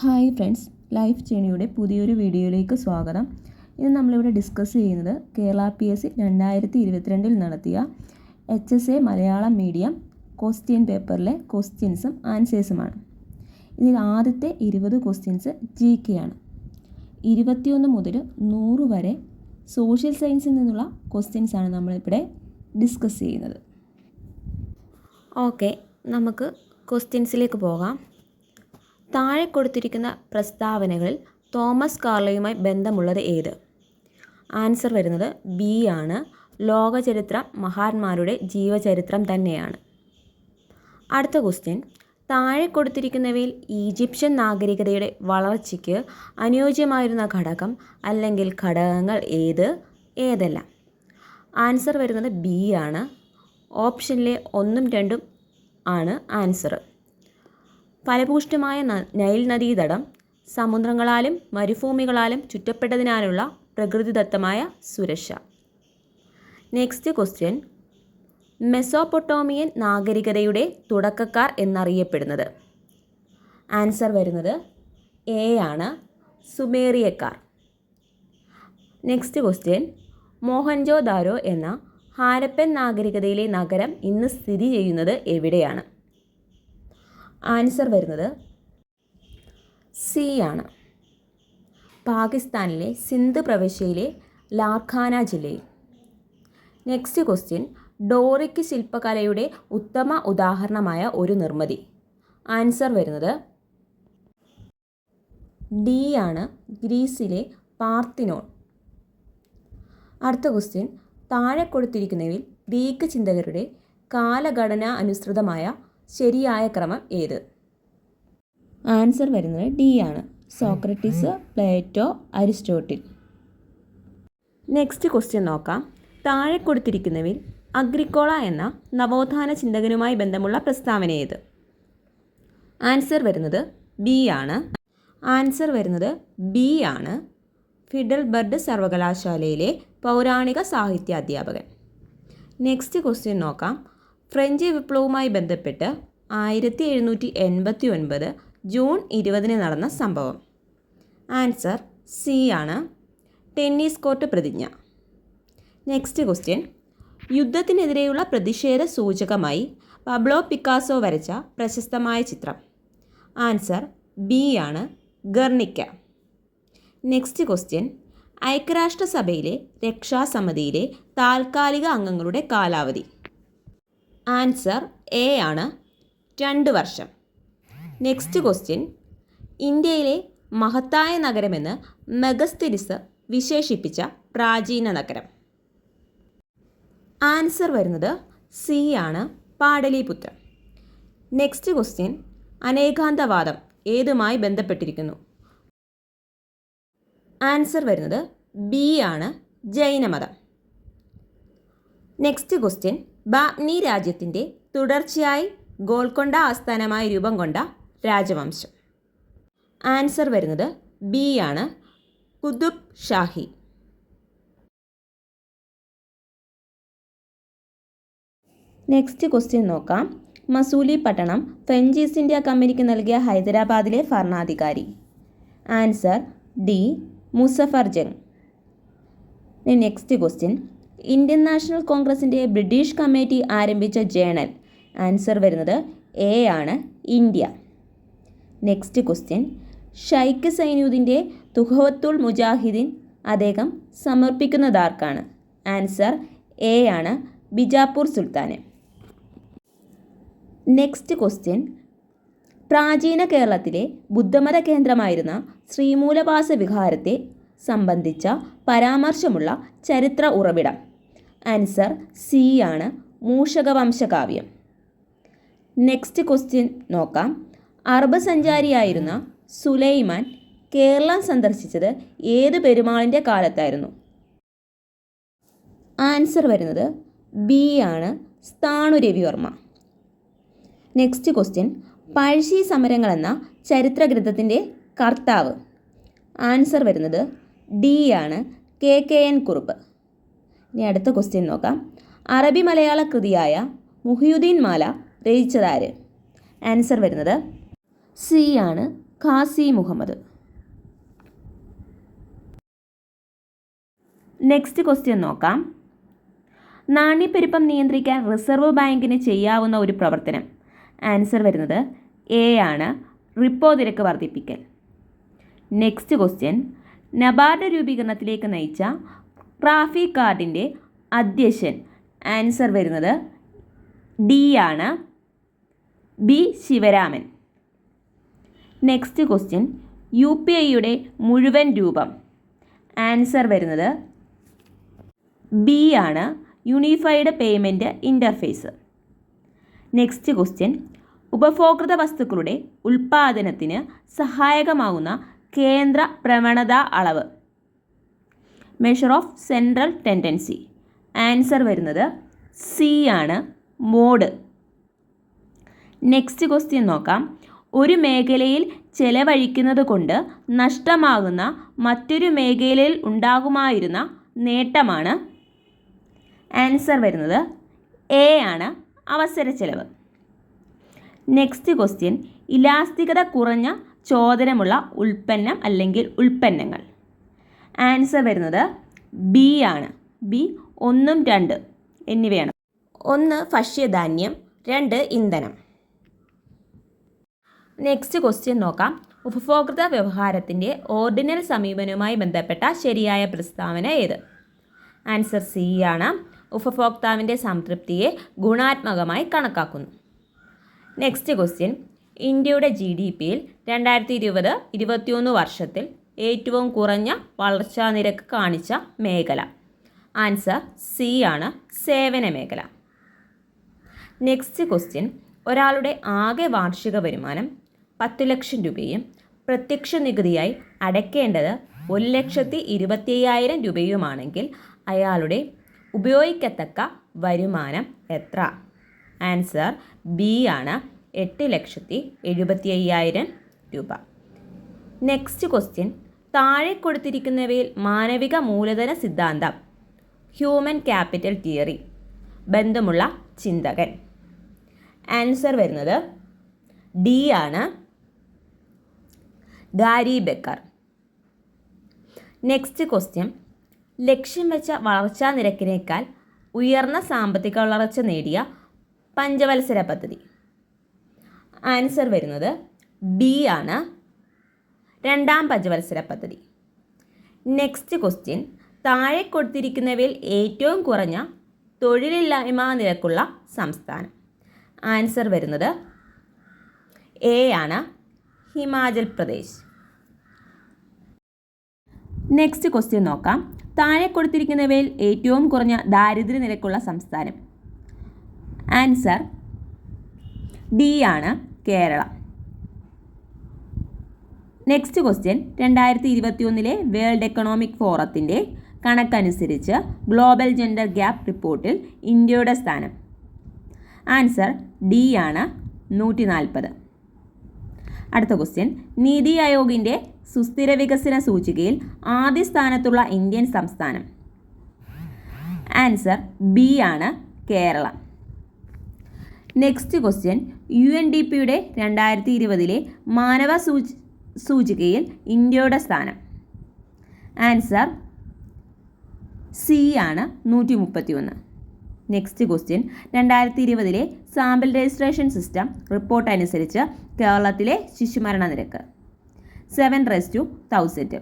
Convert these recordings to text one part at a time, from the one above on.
Hi friends life ജേണിയുടെ പുതിയൊരു വീഡിയോയിലേക്ക് സ്വാഗതം. ഇന്ന് നമ്മളിവിടെ ഡിസ്കസ് ചെയ്യുന്നത് കേരള പി എസ് സി രണ്ടായിരത്തി ഇരുപത്തിരണ്ടിൽ നടത്തിയ H S A Malayalam medium question പേപ്പറിലെ ക്വസ്റ്റ്യൻസും ആൻസേഴ്സുമാണ്. ഇതിൽ ആദ്യത്തെ ഇരുപത് ക്വസ്റ്റ്യൻസ് ജി കെ ആണ്. ഇരുപത്തിയൊന്ന് മുതൽ നൂറ് വരെ സോഷ്യൽ സയൻസിൽ നിന്നുള്ള ക്വസ്റ്റ്യൻസ് ആണ് നമ്മളിവിടെ ഡിസ്കസ് ചെയ്യുന്നത്. ഓക്കെ നമുക്ക് ക്വസ്റ്റ്യൻസിലേക്ക് പോകാം. താഴെ കൊടുത്തിരിക്കുന്ന പ്രസ്താവനകളിൽ തോമസ് കാർലയുമായി ബന്ധമുള്ളത് ഏത്? ആൻസർ വരുന്നത് ബി ആണ്. ലോകചരിത്രം മഹാന്മാരുടെ ജീവചരിത്രം തന്നെയാണ്. അടുത്ത ക്വസ്റ്റ്യൻ. താഴെ കൊടുത്തിരിക്കുന്നവയിൽ ഈജിപ്ഷ്യൻ നാഗരികതയുടെ വളർച്ചയ്ക്ക് അനുയോജ്യമായിരുന്ന ഘടകം അല്ലെങ്കിൽ ഘടകങ്ങൾ ഏത്? ഏതല്ല? ആൻസർ വരുന്നത് ബി ആണ്. ഓപ്ഷനിലെ ഒന്നും രണ്ടും ആണ് ആൻസർ. ഫലഭൂഷ്ടമായ ന- നൈൽ നദീതടം സമുദ്രങ്ങളാലും മരുഭൂമികളാലും ചുറ്റപ്പെട്ടതിനാലുള്ള പ്രകൃതിദത്തമായ സുരക്ഷ. നെക്സ്റ്റ് ക്വസ്റ്റ്യൻ മെസോപ്പൊട്ടോമിയൻ നാഗരികതയുടെ തുടക്കക്കാർ എന്നറിയപ്പെടുന്നത്. ആൻസർ വരുന്നത് എ ആണ് സുമേറിയക്കാർ. നെക്സ്റ്റ് ക്വസ്റ്റ്യൻ മോഹൻജോ ദാരോ എന്ന ഹാരപ്പൻ നാഗരികതയിലെ നഗരം ഇന്ന് സ്ഥിതി ചെയ്യുന്നത് എവിടെയാണ്? ആൻസർ വരുന്നത് സി ആണ്. പാകിസ്ഥാനിലെ സിന്ധ് പ്രവിശ്യയിലെ ലാർഖാന ജില്ലയിൽ. നെക്സ്റ്റ് ക്വസ്റ്റ്യൻ ഡോറിക്ക് ശില്പകലയുടെ ഉത്തമ ഉദാഹരണമായ ഒരു നിർമ്മിതി. ആൻസർ വരുന്നത് ഡി ആണ് ഗ്രീസിലെ പാർത്തിനോൺ. അടുത്ത ക്വസ്റ്റ്യൻ താഴെ കൊടുത്തിരിക്കുന്നവയിൽ ഗ്രീക്ക് ചിന്തകരുടെ കാലഘടന അനുസൃതമായ ശരിയായ ക്രമം ഏത്? ആൻസർ വരുന്നത് ഡി ആണ്. Socrates Plato Aristotle. Next question നോക്കാം. താഴെ കൊടുത്തിരിക്കുന്നവയിൽ അഗ്രിക്കോള എന്ന നവോത്ഥാന ചിന്തകനുമായി ബന്ധമുള്ള പ്രസ്താവന ഏത്? ആൻസർ വരുന്നത് ബി ആണ്. ആൻസർ വരുന്നത് ബി ആണ്. ഫിഡൽബർഡ് സർവകലാശാലയിലെ പൗരാണിക സാഹിത്യ അധ്യാപകൻ നെക്സ്റ്റ് ക്വസ്റ്റ്യൻ നോക്കാം. ഫ്രഞ്ച് വിപ്ലവവുമായി ബന്ധപ്പെട്ട് ആയിരത്തി എഴുന്നൂറ്റി എൺപത്തി ഒൻപത് ജൂൺ ഇരുപതിന് നടന്ന സംഭവം. ആൻസർ സി ആണ്. ടെന്നീസ് കോർട്ട് പ്രതിജ്ഞ. Next question. യുദ്ധത്തിനെതിരെയുള്ള പ്രതിഷേധ സൂചകമായി പബ്ലോ പിക്കാസോ വരച്ച പ്രശസ്തമായ ചിത്രം. ആൻസർ ബി ആണ്. ഗർണിക്ക. Next question. ഐക്യരാഷ്ട്രസഭയിലെ രക്ഷാസമിതിയിലെ താൽക്കാലിക അംഗങ്ങളുടെ കാലാവധി. ആൻസർ എ ആണ്. രണ്ട് വർഷം. നെക്സ്റ്റ് ക്വസ്റ്റ്യൻ ഇന്ത്യയിലെ മഹത്തായ നഗരമെന്ന് മെഗസ്തിരിസ് വിശേഷിപ്പിച്ച പ്രാചീന നഗരം. ആൻസർ വരുന്നത് സി ആണ് പാടലീപുത്രം. നെക്സ്റ്റ് ക്വസ്റ്റ്യൻ അനേകാന്തവാദം ഏതുമായി ബന്ധപ്പെട്ടിരിക്കുന്നു? ആൻസർ വരുന്നത് ബി ആണ് ജൈനമതം. നെക്സ്റ്റ് ക്വസ്റ്റ്യൻ ബാഗ്നി രാജ്യത്തിന്റെ തുടർച്ചയായി ഗോൾക്കൊണ്ട ആസ്ഥാനമായി രൂപം കൊണ്ട രാജവംശം. ആൻസർ വരുന്നത് ബി ആണ്. കുതുബ് ഷാഹി. നെക്സ്റ്റ് ക്വസ്റ്റ്യൻ നോക്കാം. മസൂലി പട്ടണം ഫ്രഞ്ച് ഈസ്റ്റ് ഇന്ത്യ കമ്പനിക്ക് നൽകിയ ഹൈദരാബാദിലെ ഭരണാധികാരി. Answer D Muzaffar Jung. Next question. Indian national കോൺഗ്രസിന്റെ ബ്രിട്ടീഷ് കമ്മിറ്റി ആരംഭിച്ച ജേണൽ. ആൻസർ വരുന്നത് എ ആണ് ഇന്ത്യ. Next question. ഷൈഖ് സൈനുദ്ദീന്റെ തുഹവത്തുൽ മുജാഹിദീൻ അദ്ദേഹം സമർപ്പിക്കുന്നതാർക്കാണ്? ആൻസർ എ ആണ് ബിജാപ്പൂർ സുൽത്താന്. Next question. പ്രാചീന കേരളത്തിലെ ബുദ്ധമത കേന്ദ്രമായിരുന്ന ശ്രീമൂലവാസ വിഹാരത്തെ സംബന്ധിച്ച പരാമർശമുള്ള ചരിത്ര ഉറവിടം. ആൻസർ സി ആണ്. മൂഷകവംശകാവ്യം. നെക്സ്റ്റ് ക്വസ്റ്റ്യൻ നോക്കാം. അറബ് സഞ്ചാരിയായിരുന്ന സുലൈമാൻ കേരളം സന്ദർശിച്ചത് ഏത് പെരുമാളിന്റെ കാലത്തായിരുന്നു? ആൻസർ വരുന്നത് ബി ആണ് സ്ഥാണുരവിവർമ്മ നെക്സ്റ്റ് ക്വസ്റ്റ്യൻ പഴശ്ശി സമരങ്ങൾ എന്ന ചരിത്രഗ്രന്ഥത്തിന്റെ കർത്താവ്. ആൻസർ വരുന്നത് ഡി ആണ് കെ കെ എൻ കുറുപ്പ്. ഇനി അടുത്ത ക്വസ്റ്റ്യൻ നോക്കാം. അറബി മലയാള കൃതിയായ മുഹിയുദ്ദീൻ മാല രചിച്ചതാര്? ആൻസർ വരുന്നത് സി ആണ് ഖാസി മുഹമ്മദ്. നെക്സ്റ്റ് ക്വസ്റ്റ്യൻ നോക്കാം. നാണ്യപ്പെരുപ്പം നിയന്ത്രിക്കാൻ റിസർവ് ബാങ്കിന് ചെയ്യാവുന്ന ഒരു പ്രവർത്തനം. ആൻസർ വരുന്നത് എ ആണ് റിപ്പോ നിരക്ക് വർദ്ധിപ്പിക്കൽ. നെക്സ്റ്റ് ക്വസ്റ്റ്യൻ നബാർഡ് രൂപീകരണത്തിലേക്ക് നയിച്ച റാഫി കാർഡിന്റെ അധ്യക്ഷൻ. ആൻസർ വരുന്നത് ഡി ആണ്. B Sivaraman. Next question. U P ഐയുടെ മുഴുവൻ രൂപം. ആൻസർ വരുന്നത് ബി ആണ്. Unified payment interface. Next question. ഉപഭോക്തൃ വസ്തുക്കളുടെ ഉൽപ്പാദനത്തിന് സഹായകമാകുന്ന കേന്ദ്ര പ്രവണതാ അളവ്. Measure of central tendency answer വരുന്നത് സി ആണ് മോഡ് നെക്സ്റ്റ് ക്വസ്റ്റ്യൻ നോക്കാം. ഒരു മേഖലയിൽ ചെലവഴിക്കുന്നത് കൊണ്ട് നഷ്ടമാകുന്ന മറ്റൊരു മേഖലയിൽ ഉണ്ടാകുമായിരുന്ന നേട്ടമാണ്? ആൻസർ വരുന്നത് എ ആണ് അവസര ചെലവ്. നെക്സ്റ്റ് ക്വസ്റ്റ്യൻ ഇലാസ്തികത കുറഞ്ഞ ചോദനമുള്ള ഉൽപ്പന്നം അല്ലെങ്കിൽ ഉൽപ്പന്നങ്ങൾ. ആൻസർ വരുന്നത് ബി ആണ്. ബി ഒന്നും രണ്ട് എന്നിവയാണ്. ഒന്ന് ഭക്ഷ്യധാന്യം രണ്ട് ഇന്ധനം. നെക്സ്റ്റ് ക്വസ്റ്റ്യൻ നോക്കാം. ഉപഭോക്തൃ വ്യവഹാരത്തിന്റെ ഓർഡിനൽ സമീപനവുമായി ബന്ധപ്പെട്ട ശരിയായ പ്രസ്താവന ഏത്? ആൻസർ സി ആണ്. ഉപഭോക്താവിന്റെ സംതൃപ്തിയെ ഗുണാത്മകമായി കണക്കാക്കുന്നു. നെക്സ്റ്റ് ക്വസ്റ്റ്യൻ ഇന്ത്യയുടെ ജി ഡി പിയിൽ രണ്ടായിരത്തി ഇരുപത് ഇരുപത്തിയൊന്ന് വർഷത്തിൽ ഏറ്റവും കുറഞ്ഞ വളർച്ചാ നിരക്ക് കാണിച്ച മേഖല. ആൻസർ സി ആണ് സേവന മേഖല. Next question. ഒരാളുടെ ആകെ വാർഷിക വരുമാനം പത്ത് ലക്ഷം രൂപയും പ്രത്യക്ഷ നികുതിയായി അടയ്ക്കേണ്ടത് ഒരു ലക്ഷത്തി ഇരുപത്തി അയ്യായിരം രൂപയുമാണെങ്കിൽ അയാളുടെ ഉപയോഗിക്കത്തക്ക വരുമാനം എത്ര? ആൻസർ ബി ആണ് എട്ട് ലക്ഷത്തി എഴുപത്തി അയ്യായിരം രൂപ. Next question. താഴെ കൊടുത്തിരിക്കുന്നവയിൽ മാനവിക മൂലധന സിദ്ധാന്തം ഹ്യൂമൻ ക്യാപിറ്റൽ തിയറി ബന്ധമുള്ള ചിന്തകൻ. ആൻസർ വരുന്നത് ഡി ആണ്. Gary Becker. നെക്സ്റ്റ് ക്വസ്റ്റ്യൻ ലക്ഷ്യം വെച്ച വളർച്ചാ നിരക്കിനേക്കാൾ ഉയർന്ന സാമ്പത്തിക വളർച്ച നേടിയ പഞ്ചവത്സര പദ്ധതി. ആൻസർ വരുന്നത് ബി ആണ്. രണ്ടാം പഞ്ചവത്സര പദ്ധതി. നെക്സ്റ്റ് ക്വസ്റ്റ്യൻ താഴെ കൊടുത്തിരിക്കുന്നവയിൽ ഏറ്റവും കുറഞ്ഞ തൊഴിലില്ലായ്മ നിരക്കുള്ള സംസ്ഥാനം. ആൻസർ വരുന്നത് എ ആണ്. ഹിമാചൽ പ്രദേശ്. നെക്സ്റ്റ് ക്വസ്റ്റ്യൻ നോക്കാം. താഴെ കൊടുത്തിരിക്കുന്നവയിൽ ഏറ്റവും കുറഞ്ഞ ദാരിദ്ര്യ നിരക്കുള്ള സംസ്ഥാനം. ആൻസർ ഡി ആണ് കേരളം. നെക്സ്റ്റ് ക്വസ്റ്റ്യൻ രണ്ടായിരത്തി ഇരുപത്തി ഒന്നിലെ വേൾഡ് എക്കണോമിക് ഫോറത്തിന്റെ കണക്കനുസരിച്ച് ഗ്ലോബൽ ജെൻഡർ ഗ്യാപ്പ് റിപ്പോർട്ടിൽ ഇന്ത്യയുടെ സ്ഥാനം. ആൻസർ ഡി ആണ് നൂറ്റി നാൽപ്പത് അടുത്ത ക്വസ്റ്റ്യൻ നീതി ആയോഗിന്റെ സുസ്ഥിര വികസന സൂചികയിൽ ആദ്യ സ്ഥാനത്തുള്ള ഇന്ത്യൻ സംസ്ഥാനം. ആൻസർ ബി ആണ് Kerala. Next question U N D പിയുടെ രണ്ടായിരത്തി ഇരുപതിലെ മാനവ സൂചി സൂചികയിൽ ഇന്ത്യയുടെ സ്ഥാനം. ആൻസർ സി ആണ് നൂറ്റി മുപ്പത്തി ഒന്ന് നെക്സ്റ്റ് ക്വസ്റ്റ്യൻ. രണ്ടായിരത്തി ഇരുപതിലെ സാമ്പിൾ രജിസ്ട്രേഷൻ സിസ്റ്റം റിപ്പോർട്ട് അനുസരിച്ച് കേരളത്തിലെ ശിശുമരണ നിരക്ക്. സെവൻ റെസ് ടു തൗസൻഡ്.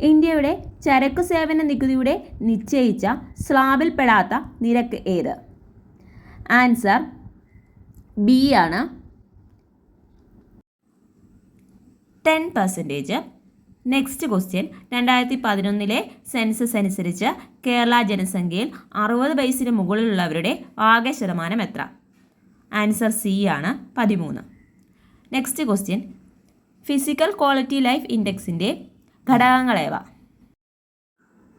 ഇന്ത്യയുടെ ചരക്കു സേവന നികുതിയുടെ നിശ്ചയിച്ച സ്ലാബിൽപ്പെടാത്ത നിരക്ക് ഏത്? ആൻസർ ബി ആണ് ടെൻ പെർസെന്റേജ് നെക്സ്റ്റ് ക്വസ്റ്റ്യൻ രണ്ടായിരത്തി പതിനൊന്നിലെ സെൻസസ് അനുസരിച്ച് കേരള ജനസംഖ്യയിൽ അറുപത് വയസ്സിന് മുകളിലുള്ളവരുടെ ആകെ ശതമാനം എത്ര? ആൻസർ സി ആണ് പതിമൂന്ന്. Next question physical quality life ഇൻഡെക്സിന്റെ ഘടകങ്ങളേവ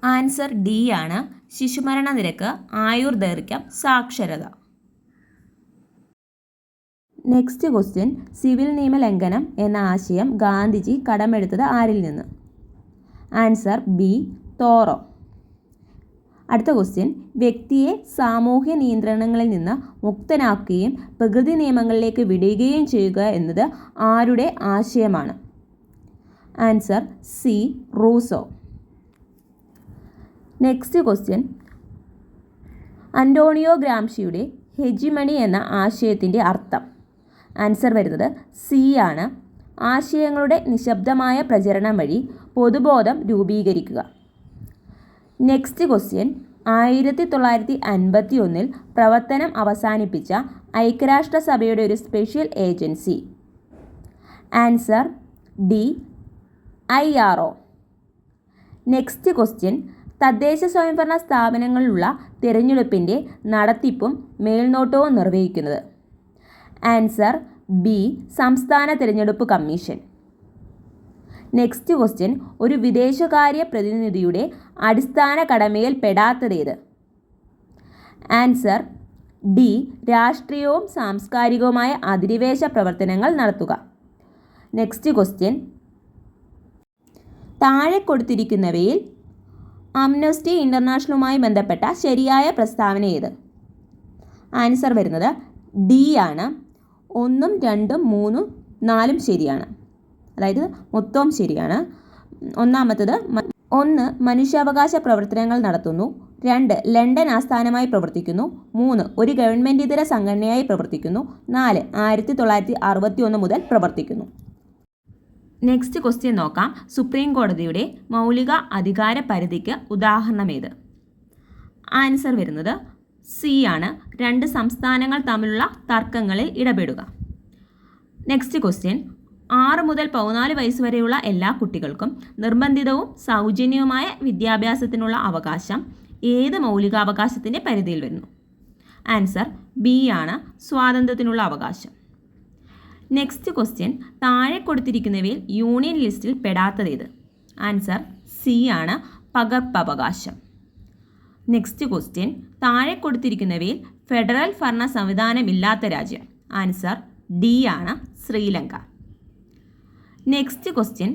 ആൻസർ ഡി ആണ്. ശിശുമരണ നിരക്ക് ആയുർദൈർഘ്യം സാക്ഷരത. നെക്സ്റ്റ് ക്വസ്റ്റ്യൻ സിവിൽ നിയമ ലംഘനം എന്ന ആശയം ഗാന്ധിജി കടമെടുത്തത് ആരിൽ നിന്ന്? Answer B Thoreau. അടുത്ത ക്വസ്റ്റ്യൻ വ്യക്തിയെ സാമൂഹ്യ നിയന്ത്രണങ്ങളിൽ നിന്ന് മുക്തനാക്കുകയും പ്രകൃതി നിയമങ്ങളിലേക്ക് വിടുകയും ചെയ്യുക എന്നത് ആരുടെ ആശയമാണ്? Answer C Rousseau. Next question Antonio ഗ്രാംഷിയുടെ hegemony എന്ന ആശയത്തിന്റെ അർത്ഥം. ആൻസർ വരുന്നത് സി ആണ്. ആശയങ്ങളുടെ നിശബ്ദമായ പ്രചരണം വഴി പൊതുബോധം രൂപീകരിക്കുക. നെക്സ്റ്റ് ക്വസ്റ്റ്യൻ ആയിരത്തി തൊള്ളായിരത്തി അൻപത്തി ഒന്നിൽ പ്രവർത്തനം അവസാനിപ്പിച്ച ഐക്യരാഷ്ട്രസഭയുടെ ഒരു special agency answer D I R O. Next question തദ്ദേശ സ്വയംഭരണ സ്ഥാപനങ്ങളിലുള്ള തിരഞ്ഞെടുപ്പിന്റെ നടത്തിപ്പും മേൽനോട്ടവും നിർവഹിക്കുന്നത്. ആൻസർ ബി സംസ്ഥാന തിരഞ്ഞെടുപ്പ് കമ്മീഷൻ. നെക്സ്റ്റ് ക്വസ്റ്റ്യൻ ഒരു വിദേശകാര്യ പ്രതിനിധിയുടെ അടിസ്ഥാന കടമയിൽ പെടാത്തതേത്? ആൻസർ ഡി രാഷ്ട്രീയവും സാംസ്കാരികവുമായ അധിനിവേശ പ്രവർത്തനങ്ങൾ നടത്തുക. നെക്സ്റ്റ് ക്വസ്റ്റ്യൻ താഴെ കൊടുത്തിരിക്കുന്നവയിൽ അംനസ്റ്റി ഇന്റർനാഷണലുമായി ബന്ധപ്പെട്ട ശരിയായ പ്രസ്താവന ഏത്? ആൻസർ വരുന്നത് ഡി ആണ്. ഒന്നും രണ്ടും മൂന്നും നാലും ശരിയാണ്. അതായത് മൊത്തവും ശരിയാണ്. ഒന്നാമത്തത് ഒന്ന് മനുഷ്യാവകാശ പ്രവർത്തനങ്ങൾ നടത്തുന്നു. രണ്ട് ലണ്ടൻ ആസ്ഥാനമായി പ്രവർത്തിക്കുന്നു. മൂന്ന് ഒരു ഗവൺമെന്റ് ഇതര സംഘടനയായി പ്രവർത്തിക്കുന്നു. നാല് ആയിരത്തി തൊള്ളായിരത്തി അറുപത്തി ഒന്ന് മുതൽ പ്രവർത്തിക്കുന്നു. നെക്സ്റ്റ് ക്വസ്റ്റ്യൻ നോക്കാം. സുപ്രീം കോടതിയുടെ മൗലിക അധികാര പരിധിക്ക് ഉദാഹരണം ഏത് ആൻസർ വരുന്നത് സി ആണ്. രണ്ട് സംസ്ഥാനങ്ങൾ തമ്മിലുള്ള തർക്കങ്ങളിൽ ഇടപെടുക. നെക്സ്റ്റ് ക്വസ്റ്റ്യൻ ആറ് മുതൽ പതിനാല് വയസ്സ് വരെയുള്ള എല്ലാ കുട്ടികൾക്കും നിർബന്ധിതവും സൗജന്യവുമായ വിദ്യാഭ്യാസത്തിനുള്ള അവകാശം ഏത് മൗലികാവകാശത്തിന്റെ പരിധിയിൽ വരുന്നു? ആൻസർ ബി ആണ് സ്വാതന്ത്ര്യത്തിനുള്ള അവകാശം. നെക്സ്റ്റ് ക്വസ്റ്റ്യൻ താഴെ കൊടുത്തിരിക്കുന്നവയിൽ യൂണിയൻ ലിസ്റ്റിൽ പെടാത്തതേത് ആൻസർ സി ആണ് പകർപ്പവകാശം. നെക്സ്റ്റ് ക്വസ്റ്റ്യൻ താഴെ കൊടുത്തിരിക്കുന്നവയിൽ ഫെഡറൽ ഭരണ സംവിധാനമില്ലാത്ത രാജ്യം. ആൻസർ ഡി ആണ് ശ്രീലങ്ക. നെക്സ്റ്റ് ക്വസ്റ്റ്യൻ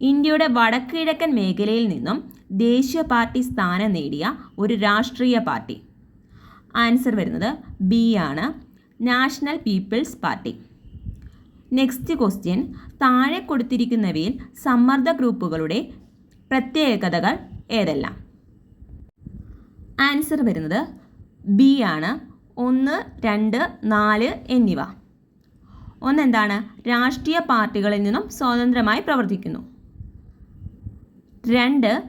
ഇന്ത്യയുടെ വടക്കിഴക്കൻ മേഖലയിൽ നിന്നും ദേശീയ പാർട്ടി സ്ഥാനം നേടിയ ഒരു രാഷ്ട്രീയ പാർട്ടി. ആൻസർ വരുന്നത് ബി ആണ് National People's Party. Next question താഴെ കൊടുത്തിരിക്കുന്നവയിൽ സമ്മർദ്ദ ഗ്രൂപ്പുകളുടെ പ്രത്യേകതകൾ ഏതെല്ലാം? ആൻസർ വരുന്നത് ബി ആണ്. ഒന്ന് രണ്ട് നാല് എന്നിവ. ഒന്നെന്താണ്? രാഷ്ട്രീയ പാർട്ടികളിൽ നിന്നും സ്വതന്ത്രമായി പ്രവർത്തിക്കുന്നു. രണ്ട്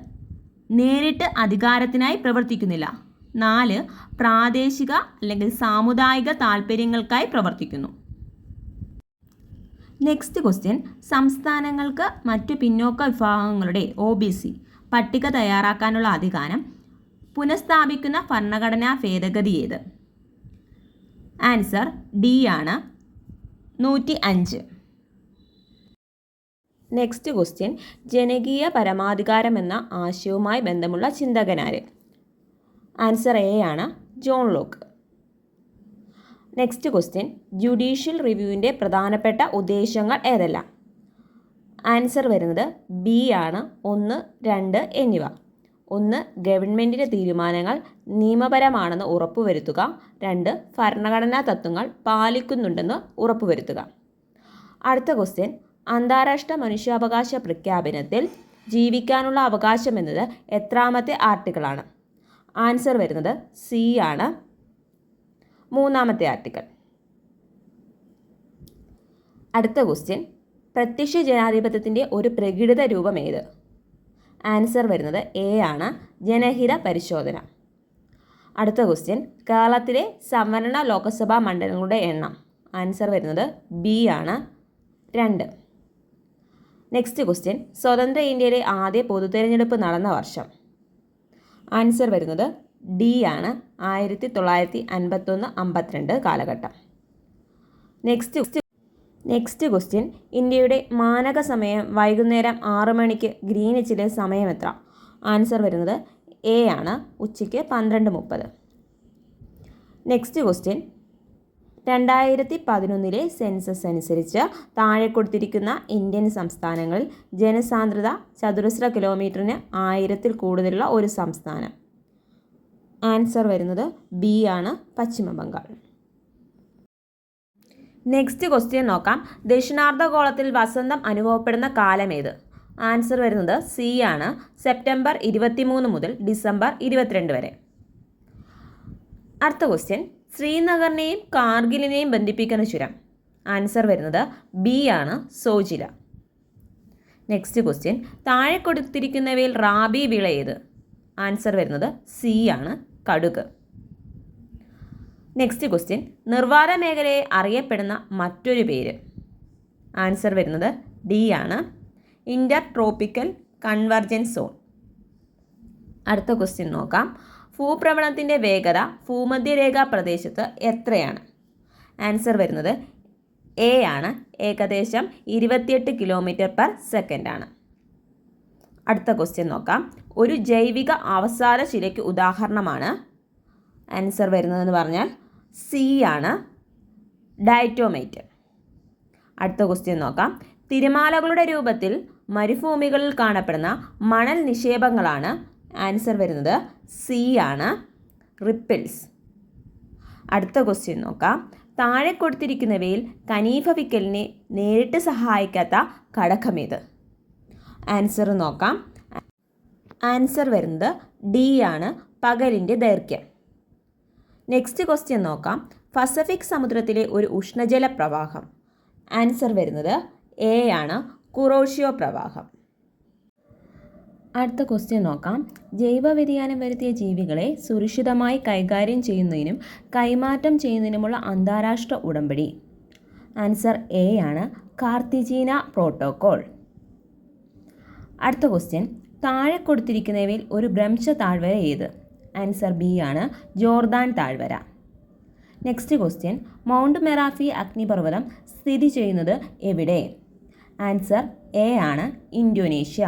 നേരിട്ട് അധികാരത്തിനായി പ്രവർത്തിക്കുന്നില്ല. നാല് പ്രാദേശിക അല്ലെങ്കിൽ സാമുദായിക താൽപ്പര്യങ്ങൾക്കായി പ്രവർത്തിക്കുന്നു. നെക്സ്റ്റ് ക്വസ്റ്റ്യൻ സംസ്ഥാനങ്ങൾക്ക് മറ്റു പിന്നോക്ക വിഭാഗങ്ങളുടെ ഒ ബി സി പട്ടിക തയ്യാറാക്കാനുള്ള അധികാരം പുനഃസ്ഥാപിക്കുന്ന ഭരണഘടനാ ഭേദഗതി ഏത് ആൻസർ ഡി ആണ്. നൂറ്റി അഞ്ച്. Next question. ജനകീയ പരമാധികാരം എന്ന ആശയവുമായി ബന്ധമുള്ള ചിന്തകനാര്? ആൻസർ എ ആണ്. John Locke. Next question. Judicial റിവ്യൂവിന്റെ പ്രധാനപ്പെട്ട ഉദ്ദേശങ്ങൾ ഏതെല്ലാം? ആൻസർ വരുന്നത് ബി ആണ്. ഒന്ന് രണ്ട് എന്നിവ. ഒന്ന് ഗവൺമെന്റിന്റെ തീരുമാനങ്ങൾ നിയമപരമാണെന്ന് ഉറപ്പുവരുത്തുക. രണ്ട് ഭരണഘടനാ തത്വങ്ങൾ പാലിക്കുന്നുണ്ടെന്ന് ഉറപ്പുവരുത്തുക. അടുത്ത ക്വസ്റ്റ്യൻ അന്താരാഷ്ട്ര മനുഷ്യാവകാശ പ്രഖ്യാപനത്തിൽ ജീവിക്കാനുള്ള അവകാശം എന്നത് എത്രാമത്തെ ആർട്ടിക്കിളാണ്? ആൻസർ വരുന്നത് സി ആണ്. മൂന്നാമത്തെ ആർട്ടിക്കിൾ. അടുത്ത ക്വസ്റ്റ്യൻ പ്രത്യക്ഷ ജനാധിപത്യത്തിന്റെ ഒരു പ്രകടിത രൂപം ഏത്? ആൻസർ വരുന്നത് എ ആണ്. ജനഹിത പരിശോധന. അടുത്ത ക്വസ്റ്റ്യൻ കേരളത്തിലെ സംവരണ ലോക്സഭാ മണ്ഡലങ്ങളുടെ എണ്ണം. ആൻസർ വരുന്നത് ബി ആണ്. രണ്ട്. നെക്സ്റ്റ് ക്വസ്റ്റ്യൻ സ്വതന്ത്ര ഇന്ത്യയിലെ ആദ്യ പൊതു തിരഞ്ഞെടുപ്പ് നടന്ന വർഷം. ആൻസർ വരുന്നത് ഡി ആണ്. ആയിരത്തി തൊള്ളായിരത്തി അൻപത്തൊന്ന് അമ്പത്തിരണ്ട് കാലഘട്ടം. നെക്സ്റ്റ് നെക്സ്റ്റ് ക്വസ്റ്റ്യൻ ഇന്ത്യയുടെ മാനക സമയം വൈകുന്നേരം ആറ് മണിക്ക് ഗ്രീനിച്ചിലെ സമയം എത്ര? ആൻസർ വരുന്നത് എ ആണ്. ഉച്ചയ്ക്ക് പന്ത്രണ്ട് മുപ്പത്. നെക്സ്റ്റ് ക്വസ്റ്റ്യൻ രണ്ടായിരത്തി പതിനൊന്നിലെ സെൻസസ് അനുസരിച്ച് താഴെ കൊടുത്തിരിക്കുന്ന ഇന്ത്യൻ സംസ്ഥാനങ്ങളിൽ ജനസാന്ദ്രത ചതുരശ്ര കിലോമീറ്ററിന് ആയിരത്തിൽ കൂടുതലുള്ള ഒരു സംസ്ഥാനം. ആൻസർ വരുന്നത് ബി ആണ്. പശ്ചിമ ബംഗാൾ നെക്സ്റ്റ് ക്വസ്റ്റ്യൻ നോക്കാം. ദക്ഷിണാർദ്ധഗോളത്തിൽ വസന്തം അനുഭവപ്പെടുന്ന കാലമേത് ആൻസർ വരുന്നത് സി ആണ്. സെപ്റ്റംബർ ഇരുപത്തിമൂന്ന് മുതൽ ഡിസംബർ ഇരുപത്തിരണ്ട് വരെ. അടുത്ത ക്വസ്റ്റ്യൻ ശ്രീനഗറിനെയും കാർഗിലിനെയും ബന്ധിപ്പിക്കുന്ന ചുരം. ആൻസർ വരുന്നത് ബി ആണ് സോജില. നെക്സ്റ്റ് ക്വസ്റ്റ്യൻ താഴെ കൊടുത്തിരിക്കുന്നവയിൽ റാബി വിള ഏത്? ആൻസർ വരുന്നത് സി ആണ് കടുക്. നെക്സ്റ്റ് ക്വസ്റ്റ്യൻ നിർവാത മേഖലയെ അറിയപ്പെടുന്ന മറ്റൊരു പേര്. ആൻസർ വരുന്നത് ഡി ആണ്. ഇന്റർ ട്രോപ്പിക്കൽ കൺവർജൻസ് സോൺ അടുത്ത ക്വസ്റ്റ്യൻ നോക്കാം. ഭൂപ്രവണത്തിന്റെ വേഗത ഭൂമധ്യരേഖാ പ്രദേശത്ത് എത്രയാണ്? ആൻസർ വരുന്നത് എ ആണ്. ഏകദേശം ഇരുപത്തിയെട്ട് കിലോമീറ്റർ പെർ സെക്കൻഡ് ആണ്. അടുത്ത ക്വസ്റ്റ്യൻ നോക്കാം. ഒരു ജൈവിക അവസാന ശിലയ്ക്ക് ഉദാഹരണമാണ് ആൻസർ വരുന്നതെന്ന് പറഞ്ഞാൽ സി ആണ്. ഡയറ്റോമൈറ്റ്. അടുത്ത ക്വസ്റ്റ്യൻ നോക്കാം. തിരമാലകളുടെ രൂപത്തിൽ മരുഭൂമികളിൽ കാണപ്പെടുന്ന മണൽ നിക്ഷേപങ്ങളാണ് ആൻസർ വരുന്നത്. സി ആണ്. റിപ്പിൾസ്. അടുത്ത ക്വസ്റ്റ്യൻ നോക്കാം. താഴെ കൊടുത്തിരിക്കുന്നവയിൽ കനീഭവിക്കലിനെ നേരിട്ട് സഹായിക്കാത്ത ഘടകമേത് ആൻസർ നോക്കാം. ആൻസർ വരുന്നത് ഡി ആണ്. പകലിന്റെ ദൈർഘ്യം. നെക്സ്റ്റ് ക്വസ്റ്റ്യൻ നോക്കാം. പസഫിക് സമുദ്രത്തിലെ ഒരു ഉഷ്ണജല പ്രവാഹം ആൻസർ വരുന്നത് എ ആണ്. കുറോഷ്യോ പ്രവാഹം. അടുത്ത ക്വസ്റ്റ്യൻ നോക്കാം. ജൈവ വ്യതിയാനം വരുത്തിയ ജീവികളെ സുരക്ഷിതമായി കൈകാര്യം ചെയ്യുന്നതിനും കൈമാറ്റം ചെയ്യുന്നതിനുമുള്ള അന്താരാഷ്ട്ര ഉടമ്പടി. ആൻസർ എ ആണ്. കാർത്തിജീന പ്രോട്ടോകോൾ. അടുത്ത ക്വസ്റ്റ്യൻ താഴെ കൊടുത്തിരിക്കുന്നവയിൽ ഒരു ഭ്രംശ താഴ്വര ഏത്? ആൻസർ ബി ആണ്. ജോർദാൻ താഴ്വര. നെക്സ്റ്റ് ക്വസ്റ്റ്യൻ മൗണ്ട് മെറാഫി അഗ്നിപർവതം സ്ഥിതി ചെയ്യുന്നത് എവിടെ? ആൻസർ എ ആണ് ഇന്തോനേഷ്യ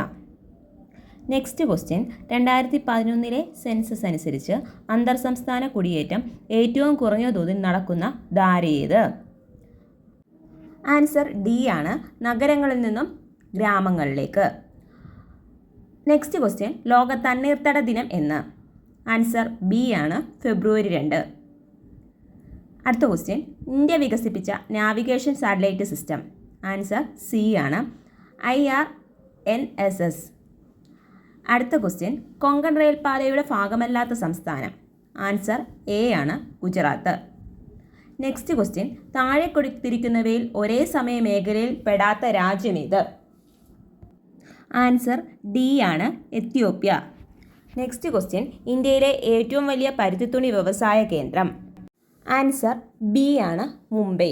നെക്സ്റ്റ് ക്വസ്റ്റ്യൻ രണ്ടായിരത്തി പതിനൊന്നിലെ സെൻസസ് അനുസരിച്ച് അന്തർ സംസ്ഥാന കുടിയേറ്റം ഏറ്റവും കുറഞ്ഞ തോതിൽ നടക്കുന്ന ധാരയേത് ആൻസർ ഡി ആണ് നഗരങ്ങളിൽ നിന്നും ഗ്രാമങ്ങളിലേക്ക്. നെക്സ്റ്റ് ക്വസ്റ്റ്യൻ ലോക തണ്ണീർത്തട ദിനം എന്ന്. ആൻസർ ബി ആണ്. ഫെബ്രുവരി രണ്ട്. അടുത്ത ക്വസ്റ്റ്യൻ ഇന്ത്യ വികസിപ്പിച്ച navigation satellite system. Answer C ആണ്. I R N S S. അടുത്ത ക്വസ്റ്റ്യൻ കൊങ്കൺ റെയിൽപാതയുടെ ഭാഗമല്ലാത്ത സംസ്ഥാനം. ആൻസർ എ ആണ് ഗുജറാത്ത്. നെക്സ്റ്റ് ക്വസ്റ്റ്യൻ താഴെ കൊടുത്തിരിക്കുന്നവയിൽ ഒരേ സമയ മേഖലയിൽ പെടാത്ത രാജ്യമേത് ആൻസർ ഡി ആണ് എത്യോപ്യ. നെക്സ്റ്റ് ക്വസ്റ്റ്യൻ ഇന്ത്യയിലെ ഏറ്റവും വലിയ പരുത്തിത്തുണി വ്യവസായ കേന്ദ്രം. ആൻസർ ബി ആണ് മുംബൈ.